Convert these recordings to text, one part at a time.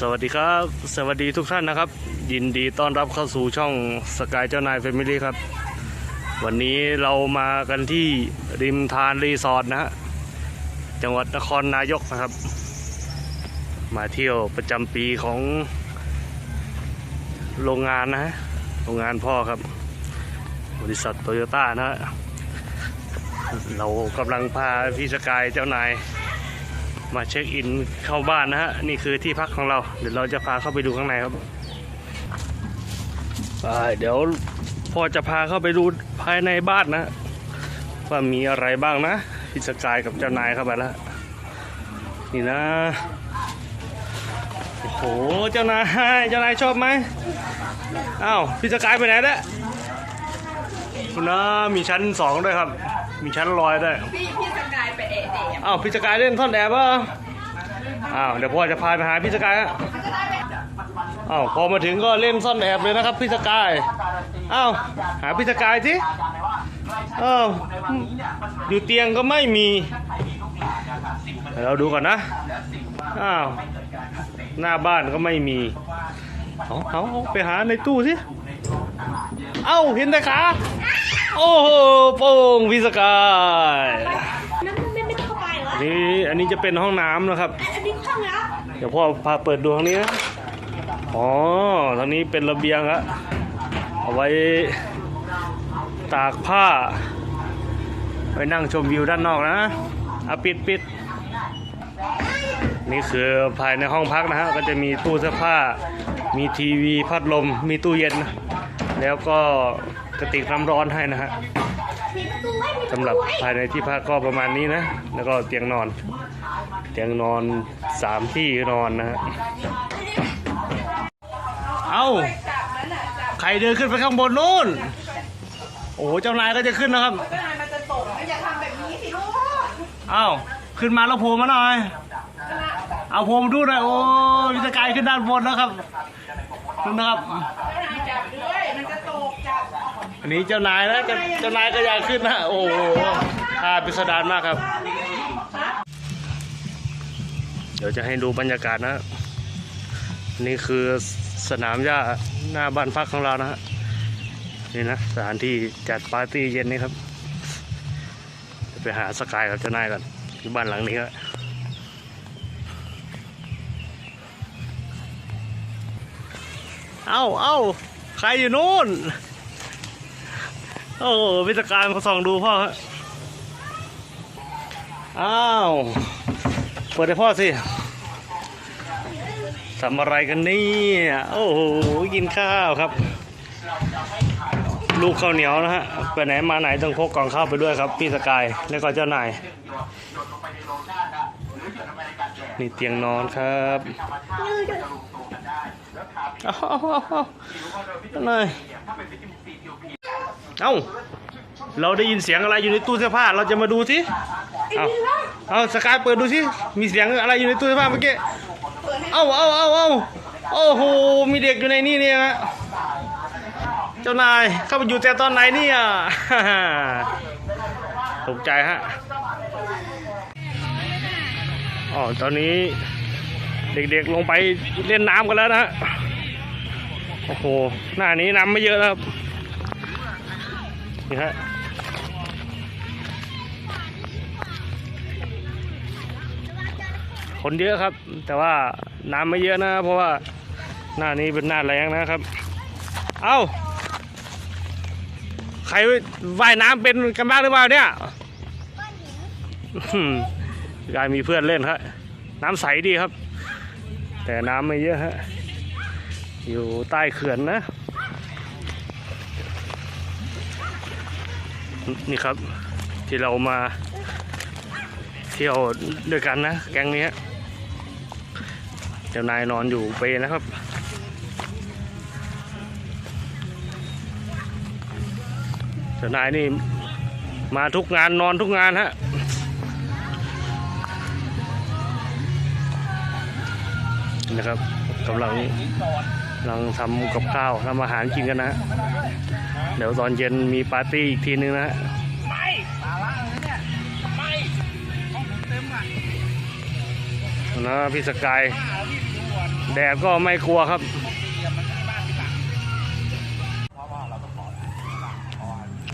สวัสดีครับ สวัสดีทุกท่านนะครับ ยินดีต้อนรับเข้าสู่ช่องสกายเจ้านายแฟมิลี่ครับ วันนี้เรามากันที่ริมทานรีสอร์ทนะฮะจังหวัดนครนายกนะครับ มาเที่ยวประจำปีของโรงงานนะฮะโรงงานพ่อครับ บริษัทโตโยต้านะฮะ เรากำลังพาพี่สกายเจ้านาย มาเช็คอินเข้าบ้านนะฮะ นี่คือที่พักของเรา เดี๋ยวเราจะพาเข้าไปดูข้างในครับไปเดี๋ยวพ่อจะพาเข้าไปดูภายในบ้านนะ ว่ามีอะไรบ้างนะพี่สกายกับเจ้านายเข้าไปแล้วนี่นะโอ้โหเจ้านายเจ้านายชอบไหมอ้าวพี่สกายไปไหนแล้วคุณนะมีชั้นสองด้วยครับ มีชั้นลอยด้วยพี่พี่สกายไปเอะเดะอ้าวพี่สกายเล่นซ่อนแอบเปล่าอ้าวเดี๋ยวพ่อจะพาไปหาพี่สกายฮะอ้าวพอมาถึงก็เล่นซ่อนแอบเลยนะครับพี่สกายอ้าวหาพี่สกายสิอ้าวอยู่เตียงก็ไม่มีเดี๋ยวเราดูก่อนนะอ้าวหน้าบ้านก็ไม่มีเอาเอาเอาไปหาในตู้สิเอ้าเห็นแต่ขา โอ้โหโป่งพี่สกายนั่นไม่ไม่ต้องเข้าไปเหรออันนี้อันนี้จะเป็นห้องน้ำนะครับ อันนี้ห้องแล้วเดี๋ยวพ่อพาเปิดดูทางนี้นะอ๋อทางนี้เป็นระเบียงอะเอาไว้ตากผ้าไว้นั่งชมวิวด้านนอกนะอะปิดปิดนี่คือภายในห้องพักนะฮะก็จะมีตู้เสื้อผ้า มีทีวีพัดลม มีตู้เย็นนะแล้วก็ กระติกน้ำร้อนให้นะฮะสำหรับภายในที่พักก็ประมาณนี้นะ แล้วก็เตียงนอน เตียงนอนสามที่นอนนะฮะเอ้าใครเดินขึ้นไปข้างบนนู้น โอ้โหเจ้านายก็จะขึ้นนะครับก็นายมันจะตกอย่าทำแบบนี้สิเอ้าขึ้นมาแล้วโผล่มาหน่อย เอาโผล่มาดูหน่อยโอ้ยวิจกายขึ้นด้านบนแล้วครับนะครับ อันนี้เจ้านายนะเจ้าเจ้านายก็อยากขึ้นนะโอ้โหท่าพิสดารมากครับ เดี๋ยวจะให้ดูบรรยากาศนะ นี่คือสนามหญ้าหน้าบ้านพักของเรานะฮะนี่นะสถานที่จัดปาร์ตี้เย็นนี่ครับไปหาสกายกับเจ้านายก่อนที่บ้านหลังนี้ครับเอ้าเอ้าใครอยู่นู่น โอ้โหพิจการเขาส่องดูพ่อฮะอ้าว เปิดให้พ่อสิทำอะไรกันเนี่ยโอ้โหกินข้าวครับ ลูกข้าวเหนียวนะฮะไปไหนมาไหนต้องพกกล่องข้าวไปด้วยครับ พี่สกายแล้วก็เจ้านายนี่เตียงนอนครับอาเอาเอาเอาเจ้านาย เอ้า เราได้ยินเสียงอะไรอยู่ในตู้เสื้อผ้า เราจะมาดูสิเอาเอาสกายเปิดดูสิ มีเสียงอะไรอยู่ในตู้เสื้อผ้าเมื่อกี้ เอ้าเอ้าเอ้าเอ้าโอ้โห มีเด็กอยู่ในนี่เนี่ยฮะเจ้านายเข้าไปอยู่แต่ตอนไหนเนี่ยตกใจฮะ อ๋อ ตอนนี้เด็กๆลงไปเล่นน้ำกันแล้วนะฮะ โอ้โห หน้านี้น้ำไม่เยอะนะครับ นี่ฮะคนเยอะครับ แต่ว่าน้ำไม่เยอะนะ เพราะว่าหน้านี้เป็นหน้าแรงนะครับ เอ้า ใครว่ายน้ำเป็นกันบ้างหรือเปล่าเนี่ยกายมีเพื่อนเล่นครับน้ำใสดีครับ แต่น้ำไม่เยอะฮะอยู่ใต้เขื่อนนะ นี่ครับ ที่เรามาเที่ยวด้วยกันนะ แก๊งนี้ฮะเจ้านายนอนอยู่เปรนะครับเจ้านายนี่มาทุกงานนอนทุกงานฮะนี่นะครับกำลัง กำลังทำกับข้าวทำอาหารกินกันนะฮะเดี๋ยวตอนเย็นมีปาร์ตี้อีกทีนึงนะฮะไม่สาระนะเนี่ยไม่นะพี่สกาย แดดก็ไม่กลัวครับ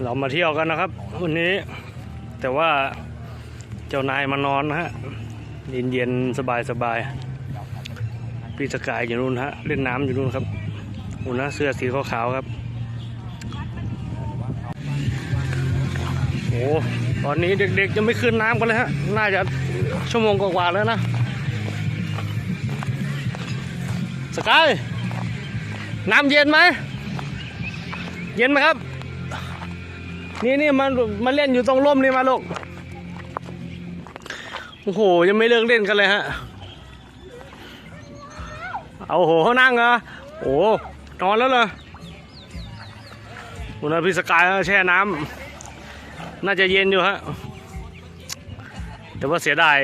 เรามาเที่ยวกันนะครับ วันนี้ แต่ว่าเจ้านายมานอนนะฮะเย็นเย็นๆสบายสบายๆ พี่สกายอยู่นู่นฮะเล่นน้ำอยู่นู่นครับอุ่นนะเสื้อสีขาวๆครับโอ้ตอนนี้เด็กๆยังไม่ขึ้นน้ำกันเลยฮะน่าจะชั่วโมงกว่าๆแล้วนะสกายน้ำเย็นไหมเย็นไหมครับ นี่นี่มันมาเล่นอยู่ตรงร่มนี่มาลูกโอ้โหยังไม่เลิกเล่นกันเลยฮะ เอาโหเขานั่งเหรอโอ้นอนแล้วเหรอวันนั้นพี่สกายแช่น้ำน่าจะเย็นอยู่ฮะแต่ว่าเสียดาย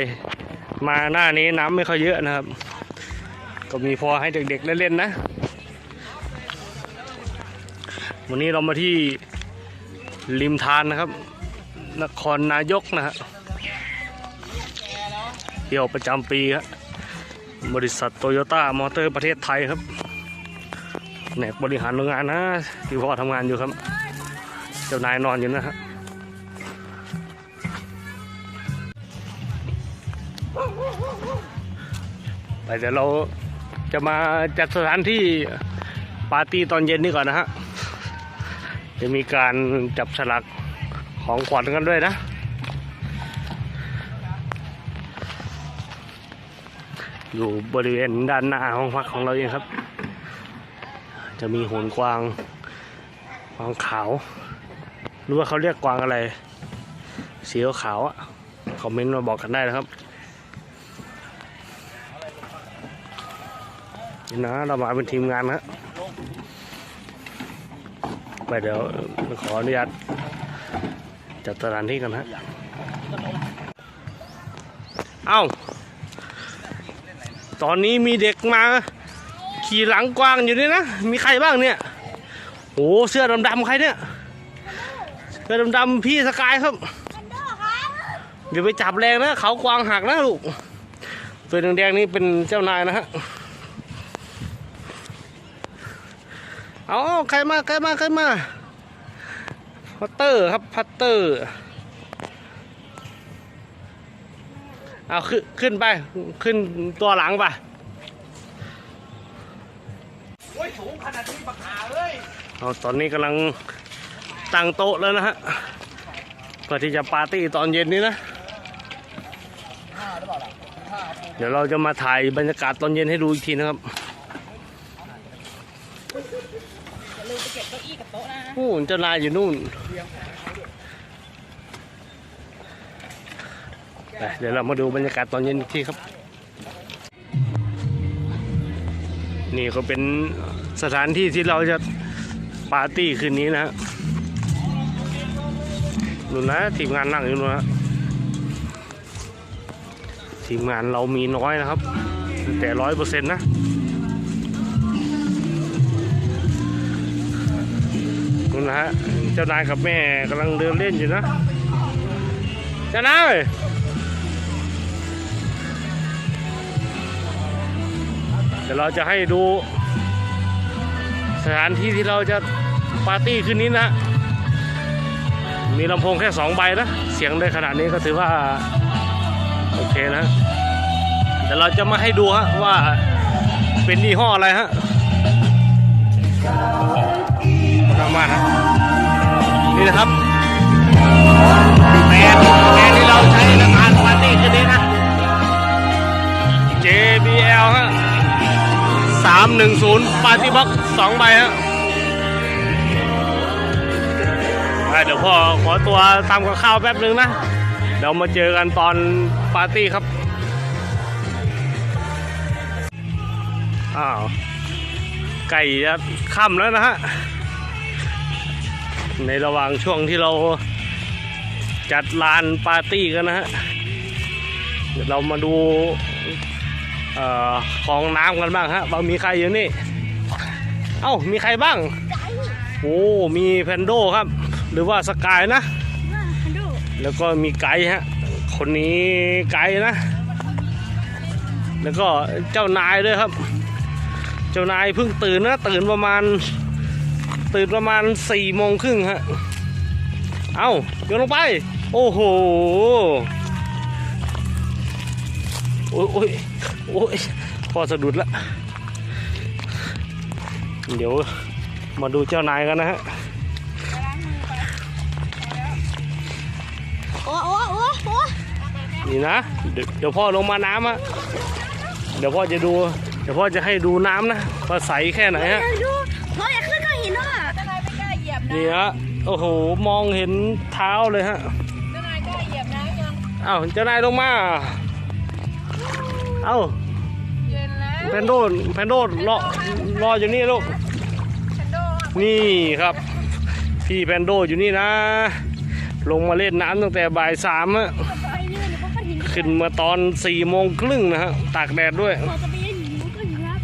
มาหน้านี้น้ำไม่ค่อยเยอะนะครับ ก็มีพอให้เด็กๆเล่นๆนะ วันนี้เรามาที่ริมทานนะครับ นครนายกนะฮะเที่ยวประจำปีครับ บริษัทโตโยต้ามอเตอร์ประเทศไทยครับแหนกบริหารโรงงานนะที่พ่อทำงานอยู่ครับ เจ้านายนอนอยู่นะฮะไปเดี๋ยวเราจะมาจัดสถานที่ปาร์ตี้ตอนเย็นนี่ก่อนนะฮะ จะมีการจับฉลากของขวัญกันด้วยนะ อยู่บริเวณด้านหน้าห้องพักของเราเองครับ จะมีโหนกวางกวางขาวหรือว่าเขาเรียกกวางอะไรสีขาวอะคอมเมนต์มาบอกกันได้นะครับนี่นะเรามาเป็นทีมงานนะไปเดี๋ยวขออนุญาตจัดสถานที่กันฮะเอ้า ตอนนี้มีเด็กมา ขี่หลังกวางอยู่นี่นะ มีใครบ้างเนี่ยโอ้เสื้อดำๆใครเนี่ย เสื้อดำๆพี่สกายครับคันโดครับอย่าไปจับแรงนะเขากวางหักนะลูกตัวแดงๆนี่เป็นเจ้านายนะฮะเอาใครมาใครมาใครมาพัตเตอร์ครับพัตเตอร์ เอาขึ้นขึ้นไป ขึ้นตัวหลังไปโอ้ยสูงขนาดนี้บักหาเลยเอาตอนนี้กำลังตั้งโต๊ะแล้วนะฮะเพื่อที่จะปาร์ตี้ตอนเย็นนี้นะ เดี๋ยวเราจะมาถ่ายบรรยากาศตอนเย็นให้ดูอีกทีนะครับลืมไปเก็บเก้าอี้กับโต๊ะนะนู่นเจ้านายอยู่นู่นไป เดี๋ยวเรามาดูบรรยากาศตอนเย็นอีกทีครับ นี่ก็เป็นสถานที่ที่เราจะปาร์ตี้คืนนี้นะฮะนู่นนะทีมงานนั่งอยู่นู่นนะทีมงานเรามีน้อยนะครับ แต่ร้อยเปอร์เซ็นต์นะนู่นนะฮะ เจ้านายกับแม่กำลังเดินเล่นอยู่นะ เจ้านาย เดี๋ยวเราจะให้ดูสถานที่ที่เราจะปาร์ตี้คืนนี้นะ มีลำโพงแค่สองใบนะ เสียงได้ขนาดนี้ก็ถือว่า โอเคนะ เดี๋ยวเราจะมาให้ดูฮะว่าเป็นยี่ห้ออะไรฮะทางบ้านนะนี่นะครับแบรนด์แบรนด์ที่เราใช้ในการปาร์ตี้คืนนี้นะ JBL ฮะ สามหนึ่งศูนย์ปาร์ตี้บ็อกสองใบฮะไปเดี๋ยวพ่อขอตัวทำกับข้าวแป๊บนึงนะ เดี๋ยวมาเจอกันตอนปาร์ตี้ครับ อ้าว ไก่จะค่ำแล้วนะฮะ ในระหว่างช่วงที่เราจัดลานปาร์ตี้กันนะฮะเดี๋ยวเรามาดู เอ่อของน้ำกันบ้างฮะว่ามีใครอยู่นี่ เอ้ามีใครบ้าง โอ้ มีแพนโดครับ หรือว่าสกายนะคันโดแล้วก็มีไกด์ฮะ คนนี้ไกด์นะ แล้วก็เจ้านายด้วยครับ เจ้านายเพิ่งตื่นนะ ตื่นประมาณ ตื่นประมาณสี่โมงครึ่งฮะ เอ้าโยนลงไป โอ้โหโอ้ยโอ้ยโอ้ยพอสะดุดละ เดี๋ยวมาดูเจ้านายกันนะฮะโอ้โอ้โอ้โอ้นี่นะเดี๋ยวเดี๋ยวพ่อลงมาน้ำอะเดี๋ยวพ่อจะดู เดี๋ยวพ่อจะให้ดูน้ำนะว่าใสแค่ไหนฮะดูพ่ออยากขึ้นก็หินด้วยเจ้านายไม่กล้าเหยียบนะนี่ฮะโอ้โหมองเห็นเท้าเลยฮะ เจ้านายกล้าเหยียบน้ำยังเอ้าเจ้านายลงมา เอ้าเย็นแล้วแพนโดแพนโดรอรออยู่นี่ลูกชันโดอะนี่ครับ พี่แพนโดอยู่นี่นะ ลงมาเล่นน้ำตั้งแต่บ่ายสามฮะไปเรื่อยเดี๋ยวพ่อก็หินขึ้นมาตอนสี่โมงครึ่งนะฮะตากแดดด้วยพ่อจะไปเล่นหินพ่อก็หินครับ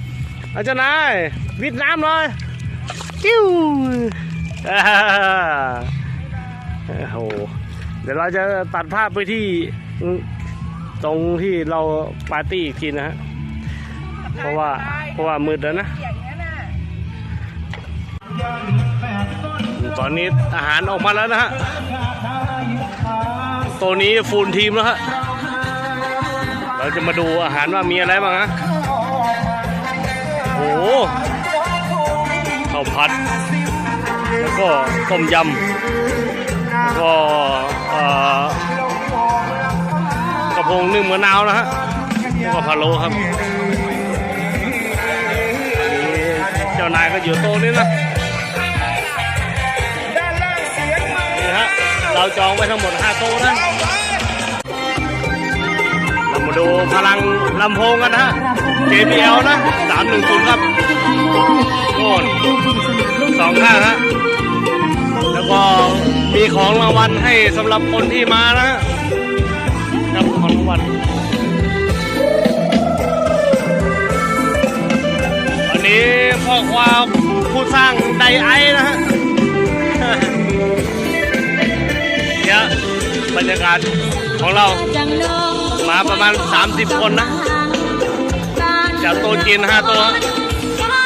อาจารย์นายวิดน้ำหน่อยจิ้วอ่าโอ้โหเดี๋ยวเราจะตัดภาพไปที่ ตรงที่เราปาร์ตี้อีกทีนะฮะเพราะว่าเพราะว่ามืดแล้วนะ ตอนนี้อาหารออกมาแล้วนะฮะตัวนี้ฟูลทีมแล้วฮะเราจะมาดูอาหารว่ามีอะไรบ้างฮะโอ้โหข้าวผัด แล้วก็ต้มยำแล้วก็เอ่อ งนึ่งมะนาวนะฮะแล้วก็พะโล้ครับเจ้านายก็อยู่โต๊ะนี้นะนี่ฮะเราจองไว้ทั้งหมด 5 โต๊ะนะเรามาดูพลังลำโพงกันนะฮะ JBL นะ 310 ครับโน่นสองข้างฮะ แล้วก็มีของรางวัลให้สำหรับคนที่มานะฮะ ครับของรางวัลวันนี้พ่อความผู้สร้างไดไอนะฮะเนี่ยบรรยากาศของเรามาประมาณ 30 คนนะจากโตจีน5โต๊ะ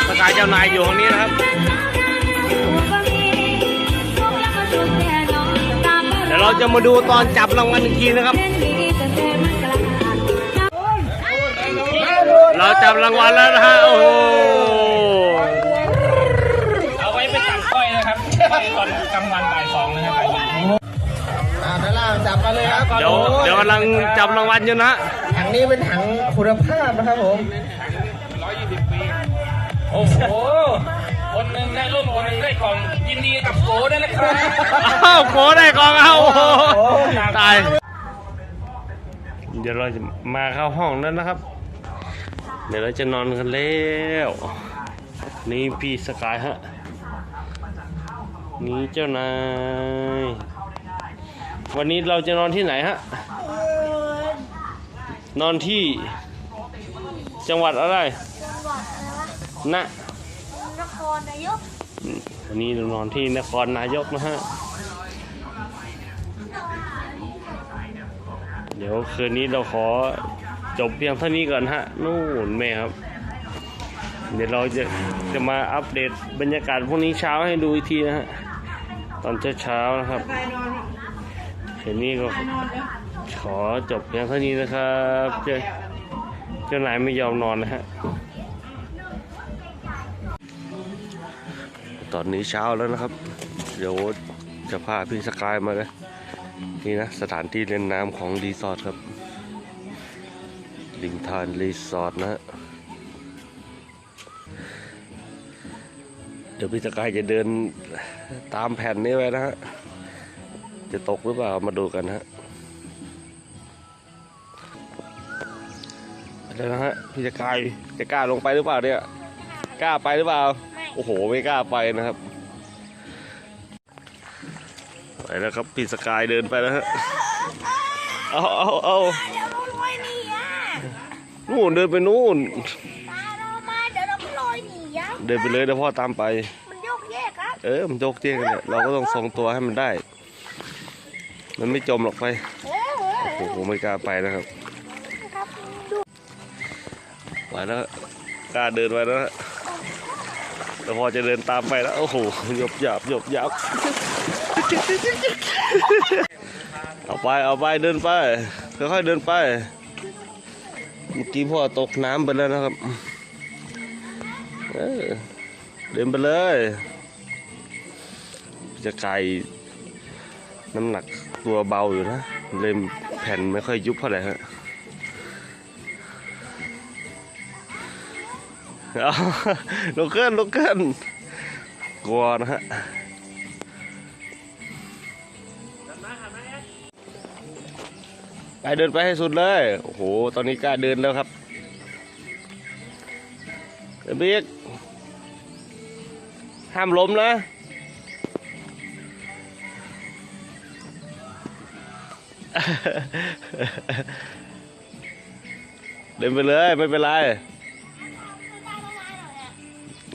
สกายเจ้านายอยู่ตรงนี้นะครับ ดี๋ยวเราจะมาดูตอนจับรางวัลอีกทีนะครับ เราจับรางวัลแล้วนะฮะโอ้โหเอาไว้ไปตัดก้อยนะครับตอนกลางวันบ่ายสองนะครับอ่าด้านล่างจับมาเลยครับเดี๋ยวเดี๋ยวกำลังจับรางวัลอยู่นะฮะถังนี้เป็นถังคุณภาพนะครับผมโอ้โหคน หนึ่งได้ร่มคนหนึ่งได้กล่องยินดีกับโกด้วยนะครับอ้าวโกได้กองเอาโอ้โหตาย เดี๋ยวเราจะมาเข้าห้องแล้วนะครับ เดี๋ยวเราจะนอนกันแล้วนี่พี่สกายฮะนี่เจ้านาย วันนี้เราจะนอนที่ไหนฮะ นอนที่จังหวัดอะไร จังหวัดอะไรวะนะนค รนายกวันนี้เรานอนที่นครนายกนะฮะ เดี๋ยวคืนนี้เราขอจบเพียงเท่านี้ก่อนฮะ นู่นแม่ครับ เดี๋ยวเราจะจะมาอัปเดตบรรยากาศพรุ่งนี้เช้าให้ดูอีกทีนะฮะ ตอนเช้าๆนะครับคืนนี้ก็ขอจบเพียงเท่านี้นะครับ เจ้าเจ้านายไม่ยอมนอนนะฮะ ตอนนี้เช้าแล้วนะครับ เดี๋ยวจะพาพี่สกายมาเลยนี่นะ สถานที่เล่นน้ำของรีสอร์ทครับลิงทานรีสอร์ทนะฮะเดี๋ยวพี่สกายจะเดินตามแผ่นนี้ไว้นะฮะ จะตกหรือเปล่ามาดูกันฮะเดี๋ยวนะฮะพี่สกายจะกล้าลงไปหรือเปล่าเนี่ย กล้าไปหรือเปล่า โอ้โหไม่กล้าไปนะครับไปแล้วครับพี่สกายเดินไปแล้วฮะเอาเอาเอาเดี๋ยวเราลอยหนีอะนู่นเดินไปนู่นตาเรามาเดี๋ยวเราลอยหนีอะเดินไปเลยเดี๋ยวพ่อตามไปมันโยกแยกครับเออมันโจกเจ๊งกันเนี่ยเราก็ต้องทรงตัวให้มันได้ มันไม่จมหรอกไปเออเออโอ้โหไม่กล้าไปนะครับครับดูไหวแล้วกล้าเดินไปแล้ว นะแต่พอจะเดินตามไปแล้วโอ้โหหยบหยับหยบหยับเอาไปเอาไปเดินไปค่อยๆเดินไปเมื่อกี้พ่อตกน้ำไปแล้วนะครับเออเดินไปเลย จะไกลน้ำหนักตัวเบาอยู่นะ เลยแผ่นไม่ค่อยยุบเท่าไหร่ฮะ เอาลุกขึ้นลุกขึ้นกลัวนะฮะกล้าเดินไปให้สุดเลย โอ้โห ตอนนี้กล้าเดินแล้วครับเดินไปอีกห้ามล้มนะเดินไปเลย ไม่เป็นไร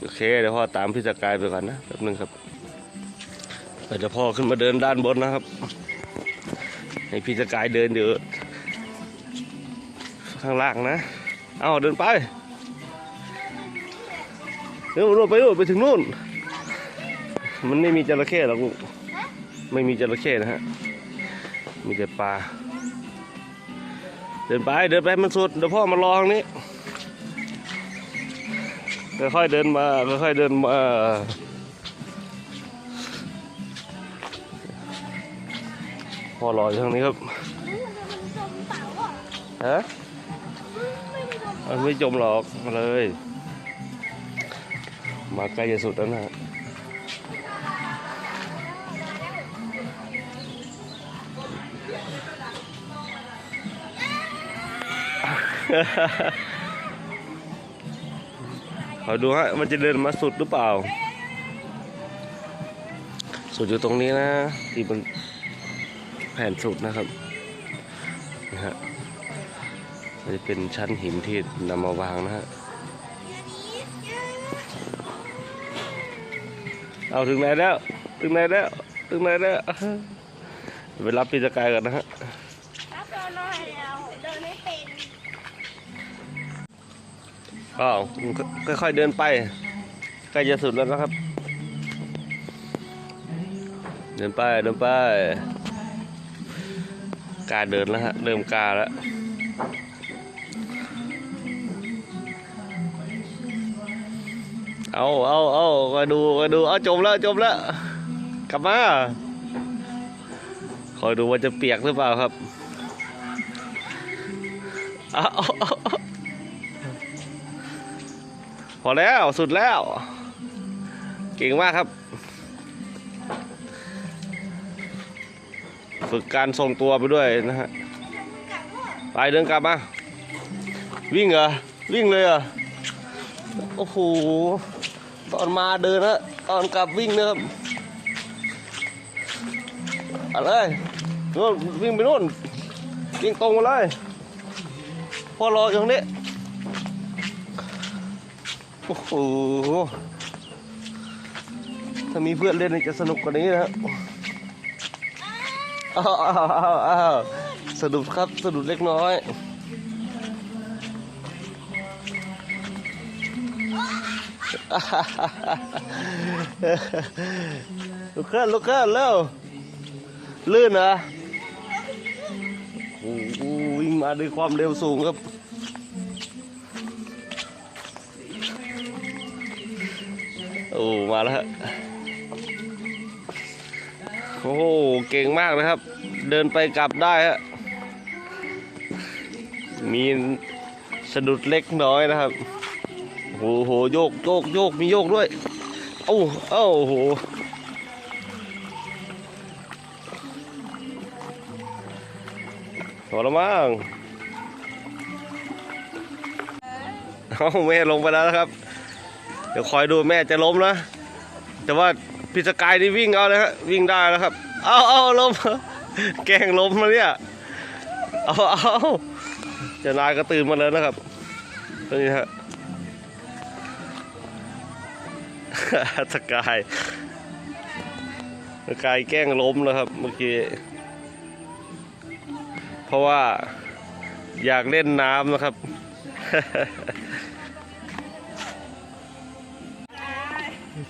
โอเคเดี๋ยวพ่อตามพี่สกายไปก่อนนะแป๊บนึงครับเดี๋ยวพ่อขึ้นมาเดินด้านบนนะครับ ให้พี่สกายเดินเดี๋ยวข้างล่างนะ เอาเดินไปเดี๋ยวนู่นไปนู่นไปถึงนู่น มันไม่มีจระเข้หรอกลูกไม่มีจระเข้นะฮะ มีแต่ปลา เดินไปเดินไปมันสุดเดี๋ยวพ่อมารอทางนี้ ค่อยๆเดินมาค่อยๆเดินมาพอรออยู่ทางนี้ครับฮะไม่มีจมมันไม่จมหรอกมาเลย มาใกล้จะสุดแล้วนะฮะ อดูฮะมันจะเดินมาสุดหรือเปล่า สุดอยู่ตรงนี้นะที่มันแผ่นสุดนะครับนะฮะมันจะเป็นชั้นหินที่นำมาวางนะฮะเอาถึงไหนแล้ว ถึงไหนแล้ว ถึงไหนแล้วไปรับปีสกายกันนะฮะ อ้าวค่อยๆเดินไปใกล้จะสุดแล้วนะครับ เดินไปเดินไปกาเดินแล้วฮะเริ่มกาแล้วเอาเอาเอามาดูมาดู เอาจมแล้วจมแล้ว กลับมา คอยดูว่าจะเปียกหรือเปล่าครับอาเอาเอาเอา พอแล้วสุดแล้ว เก่งมากครับ ฝึกการทรงตัวไปด้วยนะฮะไปเดินกลับมา วิ่งเหรอ วิ่งเลยเหรอ โอ้โห ตอนมาเดินนะ ตอนกลับวิ่งนะครับเอะไรนู่นวิ่งไปโน่นวิ่งตรงมาเลย พอรออยู่ตรงนี้ อ้โห ถ้ามีเพื่อนเล่นจะสนุกกว่านี้นะอ้าวอ้าวอ้าวสะดุดครับสะดุดเล็กน้อยลุกขึ้นลุกขึ้นเร็วลื่นเหรอโอ้วิ่งมาด้วยความเร็วสูงครับ โอ้มาแล้วฮะโอ้เก่งมากนะครับ เดินไปกลับได้ฮะมีสะดุดเล็กน้อยนะครับโอ้โหโยกโยกโยกมีโยกด้วยเอ้อ้าโอ้โหพอแล้วมั้งเอ้าแม่ลงไปแล้วนะครับ เดี๋ยวคอยดูแม่จะล้มนะ แต่ว่าพี่สกายนี่วิ่งเอาเลยฮะวิ่งได้แล้วครับ เอาเอาล้มแกงล้มมาเนี่ยเอาเอาเจะนายก็ตื่นมาแล้วนะครับนี่ฮะสกายสกายแกล้งล้มแล้วครับ เมื่อกี้เพราะว่าอยากเล่นน้ำนะครับ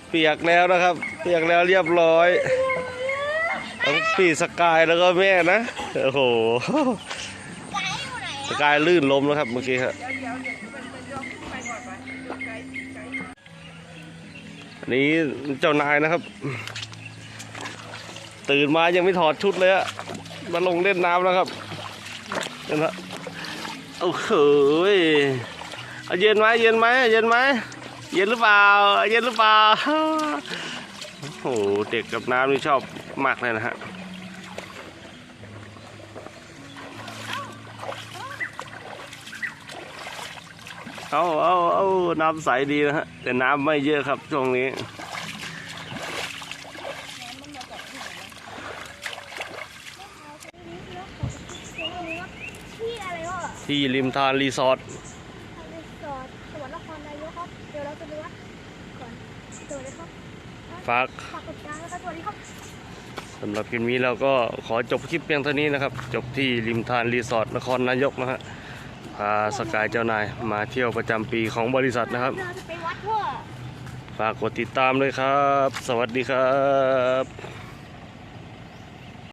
เปียกแล้วนะครับ เปียกแล้วเรียบร้อยทั้งพี่สกายแล้วก็แม่นะโอ้โหสกายลื่นล้มแล้วครับเมื่อกี้ครับอันนี้เจ้านายนะครับ ตื่นมายังไม่ถอดชุดเลยอะมาลงเล่นน้ำแล้วครับเห็นไหมโอ้โหเย็นไหมเย็นไหมเย็นไหม เย็นหรือเปล่า เย็นหรือเปล่า โอ้โห เด็กกับน้ำนี่ชอบมากเลยนะฮะ เอาเอาเอาน้ำใสดีนะฮะ แต่น้ำไม่เยอะครับช่วงนี้ที่อะไรก็ที่ริมทานรีสอร์ท สำหรับคลิปนี้เราก็ขอจบคลิปเพียงเท่านี้นะครับ จบที่ริมทานรีสอร์ทนครนายกนะฮะพาสกายเจ้านายมาเที่ยวประจำปีของบริษัทนะครับฝากกดติดตามเลยครับ สวัสดีครับ